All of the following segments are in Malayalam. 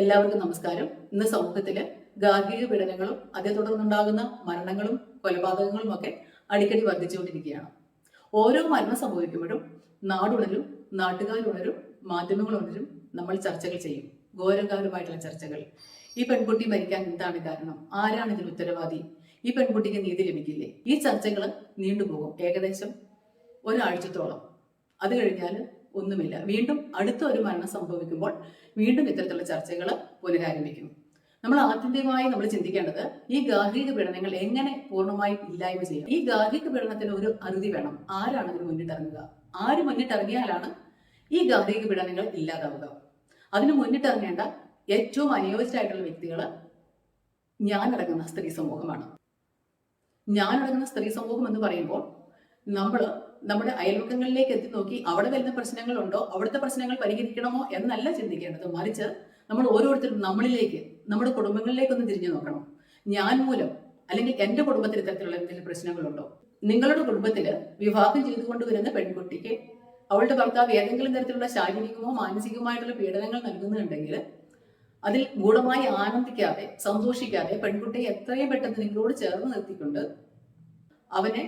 എല്ലാവർക്കും നമസ്കാരം. ഇന്ന് സമൂഹത്തിലെ ഗാർഹിക പീഡനങ്ങളും അതേ തുടർന്നുണ്ടാകുന്ന മരണങ്ങളും കൊലപാതകങ്ങളും ഒക്കെ അടിക്കടി വർദ്ധിച്ചുകൊണ്ടിരിക്കുകയാണ്. ഓരോ മരണം സംഭവിക്കുമ്പോഴും നാടുണരും നാട്ടുകാരുണരും മാധ്യമങ്ങൾ ഉണരും നമ്മൾ ചർച്ചകൾ ചെയ്യും. ഘോരകാരമായിട്ടുള്ള ചർച്ചകൾ. ഈ പെൺകുട്ടി മരിക്കാൻ എന്താണ് കാരണം? ആരാണ് ഇതിന് ഉത്തരവാദി? ഈ പെൺകുട്ടിക്ക് നീതി ലഭിക്കില്ലേ? ഈ ചർച്ചകൾ നീണ്ടുപോകും ഏകദേശം ഒരാഴ്ചത്തോളം. അത് കഴിഞ്ഞാൽ ഒന്നുമില്ല. വീണ്ടും അടുത്ത ഒരു മരണം സംഭവിക്കുമ്പോൾ വീണ്ടും ഇത്തരത്തിലുള്ള ചർച്ചകൾ പുനരാരംഭിക്കും നമ്മൾ ആത്യന്തികമായി നമ്മൾ ചിന്തിക്കേണ്ടത് ഈ ഗാർഹിക പീഡനങ്ങൾ എങ്ങനെ പൂർണമായും ഇല്ലായ്മ ചെയ്യാം? ഈ ഗാർഹിക പീഡനത്തിന് ഒരു അറുതി വേണം. ആരാണ് അതിന് മുന്നിട്ടിറങ്ങുക ആര് മുന്നിട്ടിറങ്ങിയാലാണ് ഈ ഗാർഹിക പീഡനങ്ങൾ ഇല്ലാതാവുക. അതിന് മുന്നിട്ടിറങ്ങേണ്ട ഏറ്റവും അനുയോജ്യരായിട്ടുള്ള വ്യക്തികൾ ഞാനടങ്ങുന്ന സ്ത്രീ സമൂഹമാണ്. ഞാനടങ്ങുന്ന സ്ത്രീ സമൂഹം എന്ന് പറയുമ്പോൾ നമ്മൾ നമ്മുടെ അയൽവക്കങ്ങളിലേക്ക് എത്തി നോക്കി അവിടെ വരുന്ന പ്രശ്നങ്ങളുണ്ടോ? അവിടുത്തെ പ്രശ്നങ്ങൾ പരിഹരിക്കണമോ എന്നല്ല ചിന്തിക്കേണ്ടത്. മറിച്ച് നമ്മൾ ഓരോരുത്തരും നമ്മളിലേക്ക് നമ്മുടെ കുടുംബങ്ങളിലേക്ക് ഒന്ന് തിരിഞ്ഞു നോക്കണം. ഞാൻ മൂലം അല്ലെങ്കിൽ എന്റെ കുടുംബത്തിൽ ഇത്തരത്തിലുള്ള എന്തെങ്കിലും പ്രശ്നങ്ങളുണ്ടോ? നിങ്ങളുടെ കുടുംബത്തിൽ വിവാഹം ചെയ്തുകൊണ്ട് വരുന്ന പെൺകുട്ടിക്ക് അവളുടെ ഭർത്താവ് ഏതെങ്കിലും തരത്തിലുള്ള ശാരീരികമോ മാനസികമായിട്ടുള്ള പീഡനങ്ങൾ നൽകുന്നുണ്ടെങ്കിൽ അതിൽ ഗൂഢമായി ആനന്ദിക്കാതെ സന്തോഷിക്കാതെ പെൺകുട്ടിയെ എത്രയും പെട്ടെന്ന് നിങ്ങളോട് ചേർന്ന് നിർത്തിക്കൊണ്ട് അവനെ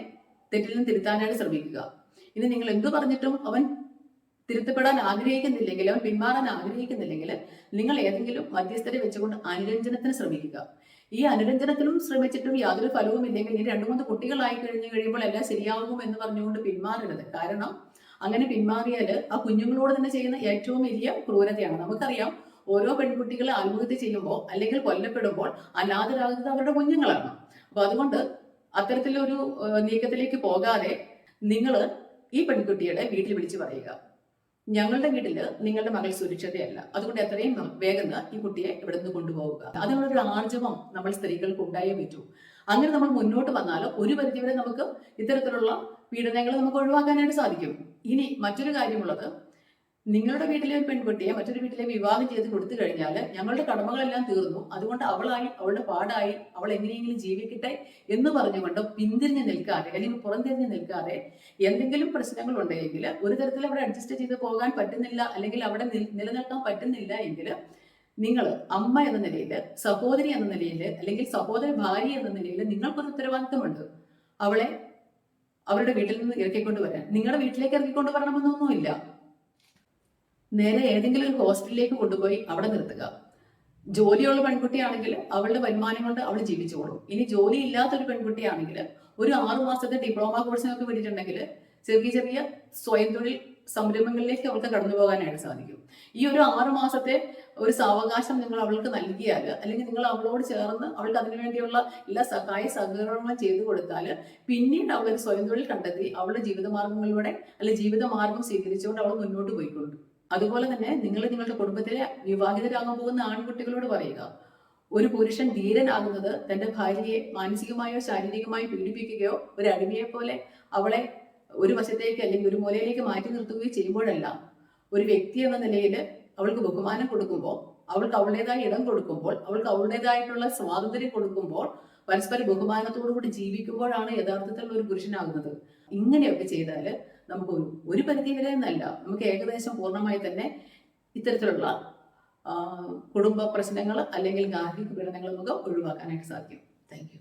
നിന്ന് തിരുത്താനായിട്ട് ശ്രമിക്കുക. ഇനി നിങ്ങൾ എന്തു പറഞ്ഞിട്ടും അവൻ തിരുത്തപ്പെടാൻ ആഗ്രഹിക്കുന്നില്ലെങ്കിൽ അവൻ പിന്മാറാൻ ആഗ്രഹിക്കുന്നില്ലെങ്കിൽ നിങ്ങൾ ഏതെങ്കിലും മധ്യസ്ഥരെ വെച്ചുകൊണ്ട് അനുരഞ്ജനത്തിന് ശ്രമിക്കുക. ഈ അനുരഞ്ജനത്തിലും ശ്രമിച്ചിട്ടും യാതൊരു ഫലവും ഇല്ലെങ്കിൽ ഇനി രണ്ടു മൂന്ന് കുട്ടികളായി കഴിഞ്ഞു കഴിയുമ്പോൾ എല്ലാം ശരിയാകും എന്ന് പറഞ്ഞുകൊണ്ട് പിന്മാറരുത്. കാരണം അങ്ങനെ പിന്മാറിയാൽ ആ കുഞ്ഞുങ്ങളോട് തന്നെ ചെയ്യുന്ന ഏറ്റവും വലിയ ക്രൂരതയാണ്. നമുക്കറിയാം ഓരോ പെൺകുട്ടികളെ ആത്മഹത്യ ചെയ്യുമ്പോൾ അല്ലെങ്കിൽ കൊല്ലപ്പെടുമ്പോൾ അനാഥരാകുന്നത് അവരുടെ കുഞ്ഞുങ്ങളാണ്. അപ്പൊ അതുകൊണ്ട് അത്തരത്തിലൊരു നീക്കത്തിലേക്ക് പോകാതെ നിങ്ങൾ ഈ പെൺകുട്ടിയുടെ വീട്ടിൽ വിളിച്ചു പറയുക. ഞങ്ങളുടെ വീട്ടിൽ നിങ്ങളുടെ മകൾ സുരക്ഷിതയല്ല. അതുകൊണ്ട് എത്രയും വേഗം ഈ കുട്ടിയെ ഇവിടെ നിന്ന് കൊണ്ടുപോവുക. അതിനുള്ളൊരു ആർജവം നമ്മൾ സ്ത്രീകൾക്ക് ഉണ്ടായേ പറ്റൂ. അങ്ങനെ നമ്മൾ മുന്നോട്ട് വന്നാൽ ഒരു പരിധിവരെ നമുക്ക് ഇത്തരത്തിലുള്ള പീഡനങ്ങൾ നമുക്ക് ഒഴിവാക്കാനായിട്ട് സാധിക്കും. ഇനി മറ്റൊരു കാര്യമുള്ളത് നിങ്ങളുടെ വീട്ടിലെ ഒരു പെൺകുട്ടിയെ മറ്റൊരു വീട്ടിലെ വിവാഹം ചെയ്ത് കൊടുത്തു കഴിഞ്ഞാൽ ഞങ്ങളുടെ കടമകളെല്ലാം തീർന്നു. അതുകൊണ്ട് അവളായി അവളുടെ പാടായി അവൾ എങ്ങനെയെങ്കിലും ജീവിക്കട്ടെ എന്ന് പറഞ്ഞുകൊണ്ട് പിന്തിരിഞ്ഞ് നിൽക്കാതെ അല്ലെങ്കിൽ പുറംതിരിഞ്ഞ് നിൽക്കാതെ എന്തെങ്കിലും പ്രശ്നങ്ങൾ ഉണ്ടെങ്കിൽ ഒരു തരത്തിൽ അവിടെ അഡ്ജസ്റ്റ് ചെയ്ത് പോകാൻ പറ്റുന്നില്ല അല്ലെങ്കിൽ അവിടെ നിൽ- നിലനിൽക്കാൻ പറ്റുന്നില്ല എങ്കിൽ നിങ്ങൾ അമ്മ എന്ന നിലയിൽ സഹോദരി എന്ന നിലയിൽ അല്ലെങ്കിൽ സഹോദര ഭാര്യ എന്ന നിലയിൽ നിങ്ങൾക്കൊരു ഉത്തരവാദിത്തമുണ്ട്. അവളെ അവരുടെ വീട്ടിൽ നിന്ന് ഇറക്കിക്കൊണ്ട് വരാൻ. നിങ്ങളുടെ വീട്ടിലേക്ക് ഇറക്കിക്കൊണ്ട് വരണമെന്നൊന്നുമില്ല. നേരെ ഏതെങ്കിലും ഒരു ഹോസ്റ്റലിലേക്ക് കൊണ്ടുപോയി അവിടെ നിർത്തുക. ജോലിയുള്ള പെൺകുട്ടിയാണെങ്കിൽ അവളുടെ വരുമാനം കൊണ്ട് അവൾ ജീവിച്ചോളും. ഇനി ജോലി ഇല്ലാത്തൊരു പെൺകുട്ടിയാണെങ്കിൽ ഒരു ആറു മാസത്തെ ഡിപ്ലോമ കോഴ്സിനൊക്കെ വേണ്ടിയിട്ടുണ്ടെങ്കിൽ ചെറിയ ചെറിയ സ്വയം തൊഴിൽ സംരംഭങ്ങളിലേക്ക് അവൾക്ക് കടന്നു പോകാനായിട്ട് സാധിക്കും. ഈ ഒരു ആറു മാസത്തെ ഒരു സാവകാശം നിങ്ങൾ അവൾക്ക് നൽകിയാൽ അല്ലെങ്കിൽ നിങ്ങൾ അവളോട് ചേർന്ന് അവൾക്ക് അതിനു വേണ്ടിയുള്ള എല്ലാ സഹായ സഹകരണങ്ങളും ചെയ്തു കൊടുത്താൽ പിന്നീട് അവൾ ഒരു സ്വയം തൊഴിൽ കണ്ടെത്തി അവളുടെ ജീവിതമാർഗങ്ങളിലൂടെ അല്ലെങ്കിൽ ജീവിതമാർഗം സ്വീകരിച്ചുകൊണ്ട് അവൾ മുന്നോട്ട് പോയിക്കൊണ്ട് അതുപോലെ തന്നെ നിങ്ങൾ നിങ്ങളുടെ കുടുംബത്തിലെ വിവാഹിതരാകാൻ പോകുന്ന ആൺകുട്ടികളോട് പറയുക ഒരു പുരുഷൻ ധീരനാകുന്നത് തന്റെ ഭാര്യയെ മാനസികമായോ ശാരീരികമായോ പീഡിപ്പിക്കുകയോ ഒരു അടിമയെ പോലെ അവളെ ഒരു വശത്തേക്ക് അല്ലെങ്കിൽ ഒരു മൂലയിലേക്ക് മാറ്റി നിർത്തുകയോ ചെയ്യുമ്പോഴല്ല. ഒരു വ്യക്തി എന്ന നിലയിൽ അവൾക്ക് ബഹുമാനം കൊടുക്കുമ്പോൾ അവൾക്ക് അവളുടേതായ ഇടം കൊടുക്കുമ്പോൾ അവൾക്ക് അവളുടേതായിട്ടുള്ള സ്വാതന്ത്ര്യം കൊടുക്കുമ്പോൾ പരസ്പര ബഹുമാനത്തോടു കൂടി ജീവിക്കുമ്പോഴാണ് യഥാർത്ഥത്തിലുള്ള ഒരു പുരുഷനാകുന്നത്. ഇങ്ങനെയൊക്കെ ചെയ്താൽ നമുക്ക് ഒരു ഒരു പരിധി വരെ എന്നല്ല. നമുക്ക് ഏകദേശം പൂർണമായി തന്നെ ഇത്തരത്തിലുള്ള കുടുംബ പ്രശ്നങ്ങൾ അല്ലെങ്കിൽ ഗാർഹിക പീഡനങ്ങൾ നമുക്ക് ഒഴിവാക്കാനായിട്ട് സാധിക്കും. താങ്ക്